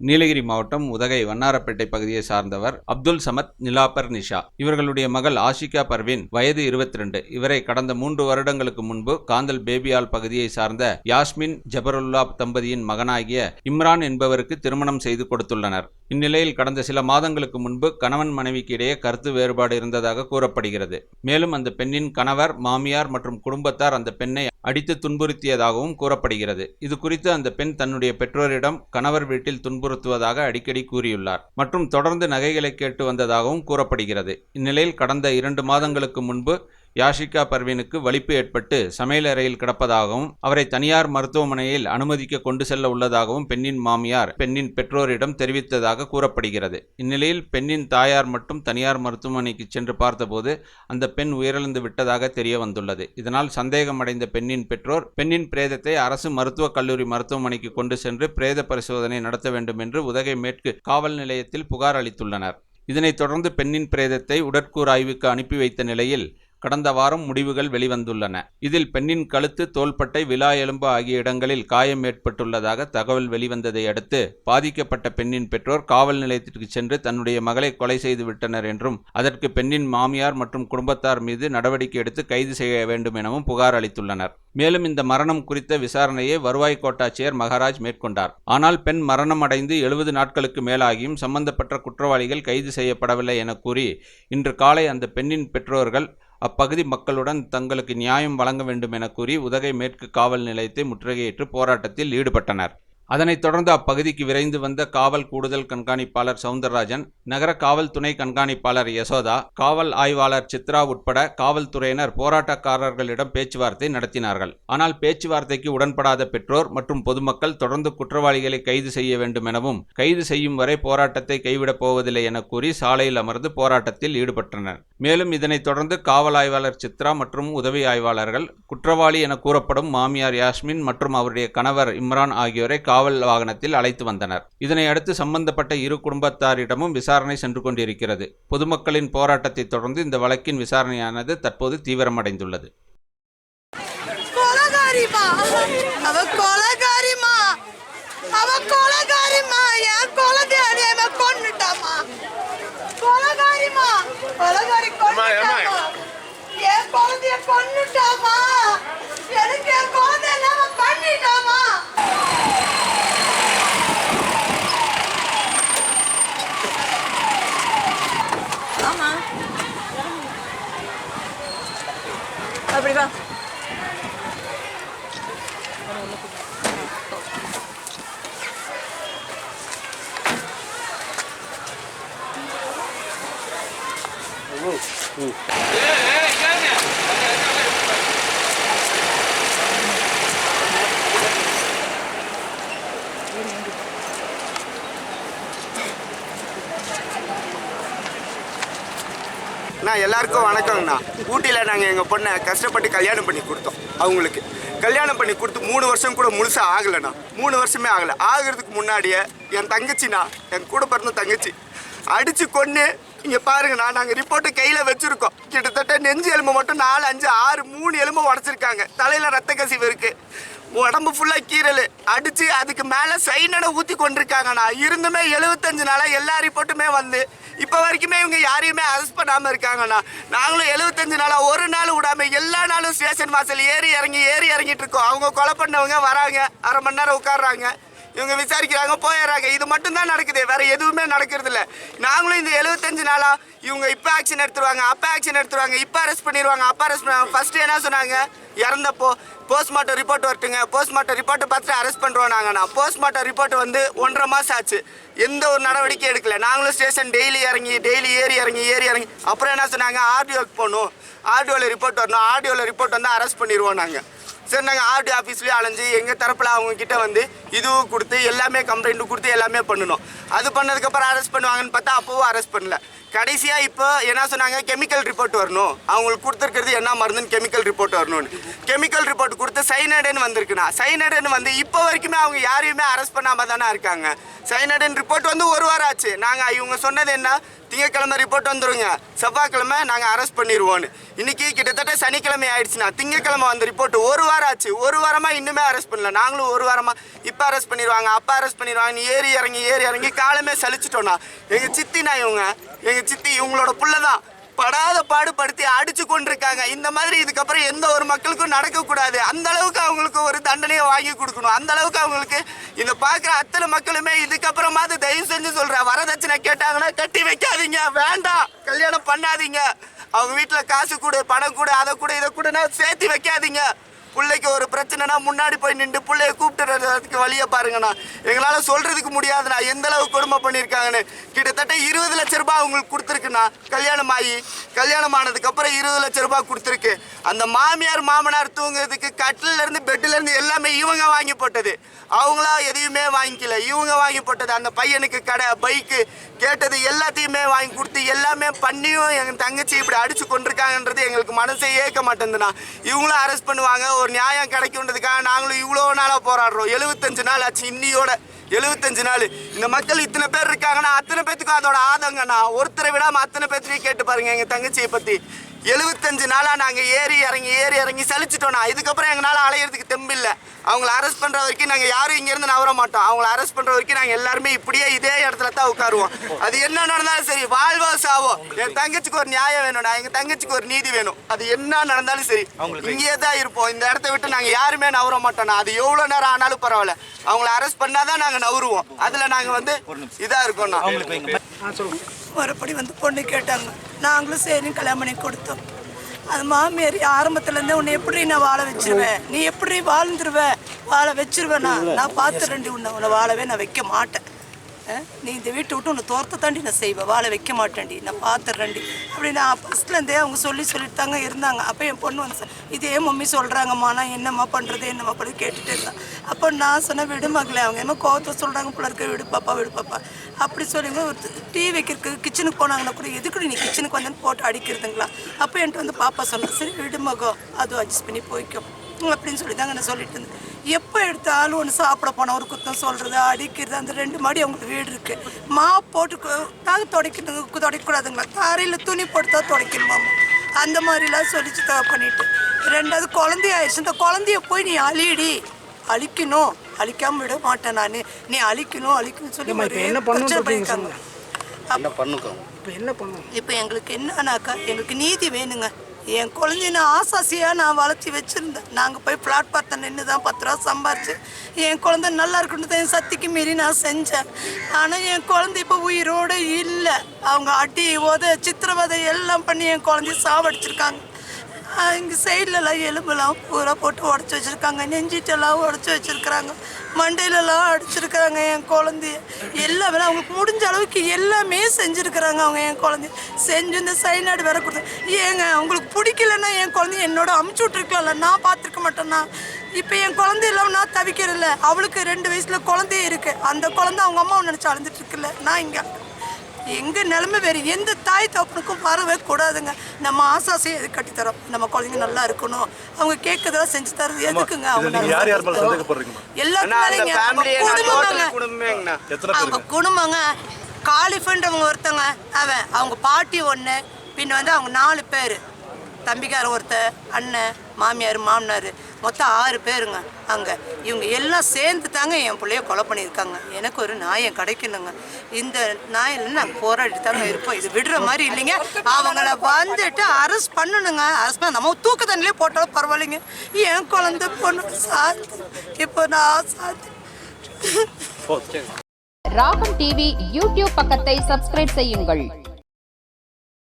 நீலகிரி மாவட்டம் உதகை வண்ணாரப்பேட்டை பகுதியை சார்ந்தவர் அப்துல் சமத் நிலாபர் நிஷா. இவர்களுடைய மகள் ஆஷிகா பர்வின் வயது 22 இவரை கடந்த மூன்று வருடங்களுக்கு முன்பு காந்தல் பேபியால் பகுதியை சார்ந்த யாஸ்மின் ஜபருல்லா தம்பதியின் மகனாகிய இம்ரான் என்பவருக்கு திருமணம் செய்து கொடுத்துள்ளனர். இந்நிலையில் கடந்த சில மாதங்களுக்கு முன்பு கணவன் மனைவிக்கு இடையே கருத்து வேறுபாடு இருந்ததாக கூறப்படுகிறது. மேலும் அந்த பெண்ணின் கணவர் மாமியார் மற்றும் குடும்பத்தார் அந்த பெண்ணை அடித்து துன்புறுத்தியதாகவும் கூறப்படுகிறது. இது குறித்து அந்த பெண் தன்னுடைய பெற்றோரிடம் கணவர் வீட்டில் துன்புறுத்துவதாக அடிக்கடி கூறியுள்ளார். மற்றும் தொடர்ந்து நகைகளை கேட்டு வந்ததாகவும் கூறப்படுகிறது. இந்நிலையில் கடந்த இரண்டு மாதங்களுக்கு முன்பு யாஷிகா பர்வீனுக்கு வலிப்பு ஏற்பட்டு சமையலறையில் கிடப்பதாகவும் அவரை தனியார் மருத்துவமனையில் அனுமதிக்க கொண்டு செல்ல உள்ளதாகவும் பெண்ணின் மாமியார் பெண்ணின் பெற்றோரிடம் தெரிவித்ததாக கூறப்படுகிறது. இந்நிலையில் பெண்ணின் தாயார் மட்டும் தனியார் மருத்துவமனைக்கு சென்று பார்த்தபோது அந்த பெண் உயிரிழந்து விட்டதாக தெரிய வந்துள்ளது. இதனால் சந்தேகமடைந்த பெண்ணின் பெற்றோர் பெண்ணின் பிரேதத்தை அரசு மருத்துவக் கல்லூரி மருத்துவமனைக்கு கொண்டு சென்று பிரேத பரிசோதனை நடத்த வேண்டும் என்று உதகை மேற்கு காவல் நிலையத்தில் புகார் அளித்துள்ளனர். இதனைத் தொடர்ந்து பெண்ணின் பிரேதத்தை உடற்கூறு ஆய்வுக்கு அனுப்பி வைத்த நிலையில் கடந்த வாரம் முடிவுகள் வெளிவந்துள்ளன. இதில் பெண்ணின் கழுத்து தோள்பட்டை விலா எலும்பு ஆகிய இடங்களில் காயம் ஏற்பட்டுள்ளதாக தகவல் வெளிவந்ததை அடுத்து பாதிக்கப்பட்ட பெண்ணின் பெற்றோர் காவல் நிலையத்திற்கு சென்று தன்னுடைய மகளை கொலை செய்து விட்டனர் என்றும் அதற்கு பெண்ணின் மாமியார் மற்றும் குடும்பத்தார் மீது நடவடிக்கை எடுத்து கைது செய்ய வேண்டும் எனவும் புகார் அளித்துள்ளனர். மேலும் இந்த மரணம் குறித்த விசாரணையை வருவாய் கோட்டாட்சியர் மகாராஜ் மேற்கொண்டார். ஆனால் பெண் மரணம் அடைந்து எழுபது நாட்களுக்கு மேலாகியும் சம்பந்தப்பட்ட குற்றவாளிகள் கைது செய்யப்படவில்லை என கூறி இன்று காலை அந்த பெண்ணின் பெற்றோர்கள் அப்பகுதி மக்களுடன் தங்களுக்கு நியாயம் வழங்க வேண்டும் என கூறி உதகை மேற்கு காவல் நிலையத்தை முற்றுகையிட்டு போராட்டத்தில் ஈடுபட்டனர். அதனைத் தொடர்ந்து அப்பகுதிக்கு விரைந்து வந்த காவல் கூடுதல் கண்காணிப்பாளர் சவுந்தரராஜன் நகர காவல் துணை கண்காணிப்பாளர் யசோதா காவல் ஆய்வாளர் சித்ரா உட்பட காவல்துறையினர் போராட்டக்காரர்களிடம் பேச்சுவார்த்தை நடத்தினார்கள். ஆனால் பேச்சுவார்த்தைக்கு உடன்படாத பெற்றோர் மற்றும் பொதுமக்கள் தொடர்ந்து குற்றவாளிகளை கைது செய்ய வேண்டும் எனவும் கைது செய்யும் வரை போராட்டத்தை கைவிடப் போவதில்லை என கூறி சாலையில் அமர்ந்து போராட்டத்தில் ஈடுபட்டனர். மேலும் இதனைத் தொடர்ந்து காவல் ஆய்வாளர் சித்ரா மற்றும் உதவி ஆய்வாளர்கள் குற்றவாளி என கூறப்படும் மாமியார் யாஸ்மின் மற்றும் அவருடைய கணவர் இம்ரான் ஆகியோரை காவல் வாகனத்தில் அழைத்து வந்தனர். இதனை அடுத்து சம்பந்தப்பட்ட இரு குடும்பத்தாரிடமும் விசாரணை சென்று கொண்டிருக்கிறது. பொதுமக்களின் போராட்டத்தை தொடர்ந்து இந்த வழக்கின் விசாரணையானது தற்போது தீவிரமடைந்துள்ளது. கொலகாரிமா. அவ கொலகாரிமா. அவ கொலகாரிமா என் குழந்தைய அநியாயமா கொன்னுட்டாமா கொலகாரிமா கொலகாரி கொன்னுட்டாமா என் குழந்தைய கொன்னுட்டாமா எனக்கு என் குழந்தை இல்லாம பண்ணிட்டாமா ஆமா அப்படி வா அண்ணா எல்லாருக்கும் வணக்கங்கண்ணா. ஊட்டியில் நாங்கள் எங்கள் பொண்ணை கஷ்டப்பட்டு கல்யாணம் பண்ணி கொடுத்தோம் அவங்களுக்கு. கல்யாணம் பண்ணி கொடுத்து மூணு வருஷம் கூட முழுசாக ஆகலைண்ணா. மூணு வருஷமே ஆகலை. ஆகிறதுக்கு முன்னாடியே என் தங்கச்சிண்ணா என் கூட பிறந்த தங்கச்சி அடித்து கொண்டு இங்கே பாருங்கண்ணா நாங்கள் ரிப்போர்ட்டு கையில் வச்சுருக்கோம். கிட்டத்தட்ட நெஞ்சு எலும்பு மட்டும் நாலு அஞ்சு ஆறு மூணு எலும்பு உடச்சிருக்காங்க. தலையில் ரத்த கசிவு இருக்குது உடம்பு ஃபுல்லாக கீரல் அடித்து அதுக்கு மேலே சைனனை ஊற்றி கொண்டிருக்காங்கண்ணா. இருந்துமே எழுபத்தஞ்சு நாளாக எல்லா ரிப்போர்ட்டுமே வந்து. இப்போ வரைக்குமே இவங்க யாரையுமே அரெஸ்ட் பண்ணாமல் இருக்காங்கண்ணா. நாங்களும் எழுபத்தஞ்சு நாளாக ஒரு நாள் விடாம எல்லா நாளும் ஸ்டேஷன் வாசல் ஏறி இறங்கி ஏறி இறங்கிட்டு இருக்கோம். அவங்க கொலை பண்ணவங்க வராங்க. அரை மணி நேரம் உட்காடுறாங்க இவங்க விசாரிக்கிறாங்க போயிடுறாங்க. இது மட்டும் தான் நடக்குது. வேற எதுவுமே நடக்கிறது இல்லை நாங்களும் இந்த எழுபத்தஞ்சு நாளா இவங்க இப்போ ஆக்ஷன் எடுத்துருவாங்க அப்போ ஆக்ஷன் எடுத்துருவாங்க இப்போ அரெஸ்ட் பண்ணிடுவாங்க அப்போ அரெஸ்ட் பண்ணுவாங்க ஃபர்ஸ்ட் என்ன சொன்னாங்க? இறந்தப்போ போஸ்ட்மார்ட்டம் ரிப்போர்ட் வரட்டுங்க. போஸ்ட்மார்ட்டம் ரிப்போர்ட்டை பார்த்துட்டு அரெஸ்ட் பண்ணுறோம் நாங்கண்ணா போஸ்ட்மார்ட்டம் ரிப்போர்ட் வந்து ஒன்றரை மாதம் ஆச்சு. எந்த ஒரு நடவடிக்கை எடுக்கல. நாங்களும் ஸ்டேஷன் டெய்லி இறங்கி டெய்லி ஏறி இறங்கி ஏறி இறங்கி. அப்புறம் என்ன சொன்னாங்க? ஆர்டிஓக்கு போகணும் ஆர்டிஓவில் ரிப்போர்ட் வரணும். ஆர்டிஓவில் ரிப்போர்ட் வந்து அரெஸ்ட் பண்ணிடுவோம் நாங்கள் சரி நாங்கள் ஆர்டி ஆஃபீஸ்லேயே அலைஞ்சு எங்கள் தரப்பில் அவங்கக்கிட்ட வந்து இதுவும் கொடுத்து எல்லாமே கம்ப்ளைண்ட்டும் கொடுத்து எல்லாமே பண்ணணும். அது பண்ணதுக்கப்புறம் அரெஸ்ட் பண்ணுவாங்கன்னு பார்த்தா அப்போவும் அரெஸ்ட் பண்ணல. கடைசியாக இப்போ என்ன சொன்னாங்க? கெமிக்கல் ரிப்போர்ட் வரணும். அவங்களுக்கு கொடுத்துருக்கிறது என்ன மருந்துன்னு கெமிக்கல் ரிப்போர்ட் வரணும்னு. கெமிக்கல் ரிப்போர்ட் கொடுத்து சைனடைன்னு வந்திருக்குண்ணா. சைனடுன்னு வந்து இப்போ வரைக்குமே அவங்க யாரையுமே அரெஸ்ட் பண்ணாமல் தானே இருக்காங்க. சைனடைன் ரிப்போர்ட் வந்து ஒரு வாரம் ஆச்சு. நாங்கள் இவங்க சொன்னது என்ன? திங்கக்கிழமை ரிப்போர்ட் வந்துருங்க. செவ்வாய்க்கிழமை நாங்கள் அரெஸ்ட் பண்ணிடுவோன்னு இன்றைக்கி கிட்டத்தட்ட சனிக்கிழமை ஆயிடுச்சுண்ணா. திங்கக்கிழமை வந்த ரிப்போர்ட் ஒரு வாரம் ஆச்சு. ஒரு வாரமாக இன்னுமே அரெஸ்ட் பண்ணல. நாங்களும் ஒரு வாரமாக இப்போ அரெஸ்ட் பண்ணிடுவாங்க அப்பா அரெஸ்ட் பண்ணிடுவாங்க ஏறி இறங்கி ஏறி இறங்கி காலமே சலிச்சிட்டோண்ணா எங்கள் சித்தினா இவங்க. எங்கள் சித்தி இவங்களோட புள்ள தான் படாத பாடுபடுத்தி அடிச்சு கொண்டிருக்காங்க. இந்த மாதிரி இதுக்கப்புறம் எந்த ஒரு மக்களுக்கும் நடக்கக்கூடாது. அந்த அளவுக்கு அவங்களுக்கு ஒரு தண்டனையை வாங்கி கொடுக்கணும். அந்த அளவுக்கு அவங்களுக்கு இந்த பார்க்குற அத்தனை மக்களுமே இதுக்கப்புறமாவது தயவு செஞ்சு சொல்கிறேன் வரதட்சணை கேட்டாங்கன்னா கட்டி வைக்காதீங்க. வேண்டாம். கல்யாணம் பண்ணாதீங்க. அவங்க வீட்டில் காசு கொடு பணம் கொடு அதை கூட இதை கூட சேர்த்து வைக்காதீங்க. பிள்ளைக்கு ஒரு பிரச்சனைனா முன்னாடி போய் நின்று பிள்ளைய கூப்பிட்டுறதுக்கு வழியை பாருங்கண்ணா. எங்களால் சொல்கிறதுக்கு முடியாதுண்ணா. எந்த அளவு கொடுமை பண்ணியிருக்காங்கன்னு. கிட்டத்தட்ட இருபது லட்ச ரூபாய் அவங்களுக்கு கொடுத்துருக்குண்ணா. கல்யாணம் ஆகி கல்யாணம் ஆனதுக்கப்புறம் இருபது லட்ச ரூபாய் கொடுத்துருக்கு. அந்த மாமியார் மாமனார் தூங்குறதுக்கு கட்டிலேருந்து பெட்டிலேருந்து எல்லாமே இவங்க வாங்கி போட்டது. அவங்களா எதையுமே வாங்கிக்கல. இவங்க வாங்கி போட்டது. அந்த பையனுக்கு கடை பைக்கு கேட்டது எல்லாத்தையுமே வாங்கி கொடுத்து எல்லாமே பண்ணியும் எங்கள் தங்கச்சி இப்படி அடிச்சு கொண்டிருக்காங்கன்றது எங்களுக்கு மனசே ஏற்க மாட்டேங்குதுண்ணா. இவங்களும் அரெஸ்ட் பண்ணுவாங்க. ஒரு நியாயம் கிடைக்குன்றதுக்காக நாங்களும் இவ்வளோ நாளாக போராடுறோம். எழுபத்தஞ்சு நாள் ஆச்சு இன்னியோட எழுபத்தஞ்சு நாள். இந்த மக்கள் இத்தனை பேர் இருக்காங்கன்னா அத்தனை பேத்துக்கும் அதோட ஆதங்கண்ணா. ஒருத்தரை விடாமல் அத்தனை பேர்த்தையும் கேட்டு பாருங்க எங்கள் தங்கச்சியை பற்றி எழுபத்தஞ்சு நாளா நாங்க ஏறி இறங்கி ஏறி இறங்கி சலிச்சிட்டோம்னா இதுக்கப்புறம் எங்களால அலையிறதுக்கு தெம்பில்ல அவங்கள அரெஸ்ட் பண்ற வரைக்கும் நாங்க யாரும் இங்க இருந்து நவர மாட்டோம். அவங்கள அரெஸ்ட் பண்ற வரைக்கும் நாங்க எல்லாருமே இப்படியே இதே இடத்துல தான் உட்காருவோம். அது என்ன நடந்தாலும் சரி வாழ்வோ சாவோ. என் தங்கச்சிக்கு ஒரு நியாயம் வேணும்னா எங்க தங்கச்சிக்கு ஒரு நீதி வேணும். அது என்ன நடந்தாலும் சரி இங்கேயே தான் இருப்போம். இந்த இடத்த விட்டு நாங்க யாருமே நவர மாட்டோம்னா அது எவ்வளவு நேரம் ஆனாலும் பரவாயில்ல. அவங்கள அரெஸ்ட் பண்ணாதான் நாங்க நவருவோம். அதுல நாங்க வந்து இதா இருக்கோம்னா மறுபடி வந்து பொண்ணு கேட்டாங்க. நாங்களும் சரி கல்யாணம் பண்ணி கொடுத்தோம். அது மாமியார் ஆரம்பத்துலேருந்தே உன்னை எப்படி நான் வாழ வச்சிருவேன்? நீ எப்படி வாழ்ந்துருவ? வாழ வச்சிருவேனா? நான் பார்த்துறேன்டி உன்னை உன்னை வாழவே நான் வைக்க மாட்டேன். நீ இந்த வீட்டை விட்டு உன்னை தோர்த்த தாண்டி நான் செய்வேன். வாழை வைக்க மாட்டேன்டி. நான் பார்த்துட்றேன்டி அப்படி நான் ஃபஸ்ட்லேருந்தே அவங்க சொல்லி சொல்லிட்டு தாங்க இருந்தாங்க. அப்போ என் பொண்ணு வந்து இதே மம்மி சொல்கிறாங்கம்மா நான் என்னம்மா பண்ணுறது என்னம்மா? பண்ணுறது கேட்டுட்டு இருந்தான் அப்போ நான் சொன்னேன் விடு மகளே. அவங்க என்ன கோவத்தை சொல்கிறாங்க போல இருக்க. விடு பாப்பா விடு பாப்பா. அப்படி சொல்லிங்க ஒரு டீ வைக்கிறதுக்கு கிச்சனுக்கு போனாங்கன்னா கூட எதுக்கு நீ கிச்சனுக்கு வந்தேன்னு போட்டு அடிக்கிறதுங்களா? அப்போ என்கிட்ட வந்து பாப்பா சொன்னேன் சரி விடு அதுவும் அட்ஜஸ்ட் பண்ணி போய்க்கும் அப்படின்னு சொல்லி தாங்க நான் சொல்லிட்டு இருந்தேன். எப்போ எடுத்தாலும் ஒன்று சாப்பிட போனால் ஒரு குத்தம் சொல்கிறது அடிக்கிறது அந்த ரெண்டு மாடி அவங்களுக்கு வீடு இருக்குது மா போட்டு கு- தாங்க துடைக்கணும் துடைக்கக்கூடாதுங்களா? தாரையில் துணி போட்டு தான் துடைக்கணுமாம்மா அந்த மாதிரிலாம் சொல்லிச்சு பண்ணிட்டு. ரெண்டாவது குழந்தை ஆயிடுச்சு. இந்த குழந்தைய போய் நீ அழியடி. அழிக்கணும். அழிக்காம விட மாட்டேன் நான். நீ அழிக்கணும் அழிக்கணும்னு சொல்லி என்ன இப்போ என்ன பண்ணும் இப்போ எங்களுக்கு என்னன்னாக்கா எங்களுக்கு நீதி வேணுங்க. என் குழந்தைய நான் ஆசாசியாக நான் வளர்த்தி வச்சுருந்தேன். நாங்கள் போய் பிளாட் பார்த்த நின்று தான் பத்து ரூபா சம்பாரிச்சு என் குழந்தை நல்லா இருக்குன்னு தான் என் சக்திக்கு மீறி நான் செஞ்சேன். ஆனால் என் குழந்தை இப்போ உயிரோடு இல்லை. அவங்க அடி உத சித்திரவதை எல்லாம் பண்ணி என் குழந்தைய சாவடிச்சிருக்காங்க. இங்கே சைட்லலாம் எலும்பெல்லாம் பூரா போட்டு உடச்சி வச்சுருக்காங்க. நெஞ்சிட்டெல்லாம் உடச்சி வச்சுருக்குறாங்க. மண்டையிலலாம் அடிச்சிருக்கிறாங்க என் குழந்தைய. எல்லாமே அவங்களுக்கு முடிஞ்ச அளவுக்கு எல்லாமே செஞ்சுருக்குறாங்க அவங்க என் குழந்தைய. செஞ்சு இந்த சைனாடு வேற கொடுத்து. ஏங்க அவங்களுக்கு பிடிக்கலன்னா என் குழந்தைய என்னோட அமுச்சு விட்ருக்கலாம்ல நான் பார்த்துருக்க மாட்டேன்னா. இப்போ என் குழந்தை இல்லாமல் நான் தவிக்கிறதில்ல அவளுக்கு ரெண்டு வயசில் குழந்தையே இருக்குது அந்த குழந்தை அவங்க அம்மாவை நினச்சி அழுந்துட்டு இருக்குல்ல. நான் இங்கே எங்க நிலைமை வேறு? எந்த தாய் தகப்பனுக்கும் வரவே கூடாதுங்க. நம்ம ஆசாசையை எது கட்டித்தரோம் நம்ம குழந்தைங்க நல்லா இருக்கணும். அவங்க கேட்கறதெல்லாம் செஞ்சு தரது எதுக்குங்க? அவங்க நீங்க யார் யார் மேல சந்தேகப்படுறீங்கம்மா? அண்ணா அந்த எல்லாத்துக்கும் ஃபேமிலியே குடும்பங்க. காலிஃபன்றவங்க ஒருத்தங்க அவன். அவங்க பாட்டி ஒன்று பின்ன வந்து அவங்க நாலு பேர். தம்பிக்காரன் ஒருத்தர் அண்ணன் மாமியார் மாமனார். மொத்தம் ஆறு பேருங்க அங்கே. இவங்க எல்லாம் சேர்ந்து தாங்க என் பிள்ளைய கொலை பண்ணியிருக்காங்க. எனக்கு ஒரு நியாயம் கிடைக்கணுங்க. இந்த நியாயம் நாங்கள் போராடி தாங்க இருப்போம். இது விடுற மாதிரி இல்லைங்க. அவங்கள வந்துட்டு அரெஸ்ட் பண்ணணுங்க. அரெஸ்ட் பண்ண நம்ம தூக்கு தண்ணிலே போட்டாலும் பரவாயில்லைங்க. என் குழந்தை பொண்ணு சாத்து இப்போ நான் சாத்து போதும் ராகம் டிவி யூடியூப் பக்கத்தை சப்ஸ்கிரைப் செய்யுங்கள்.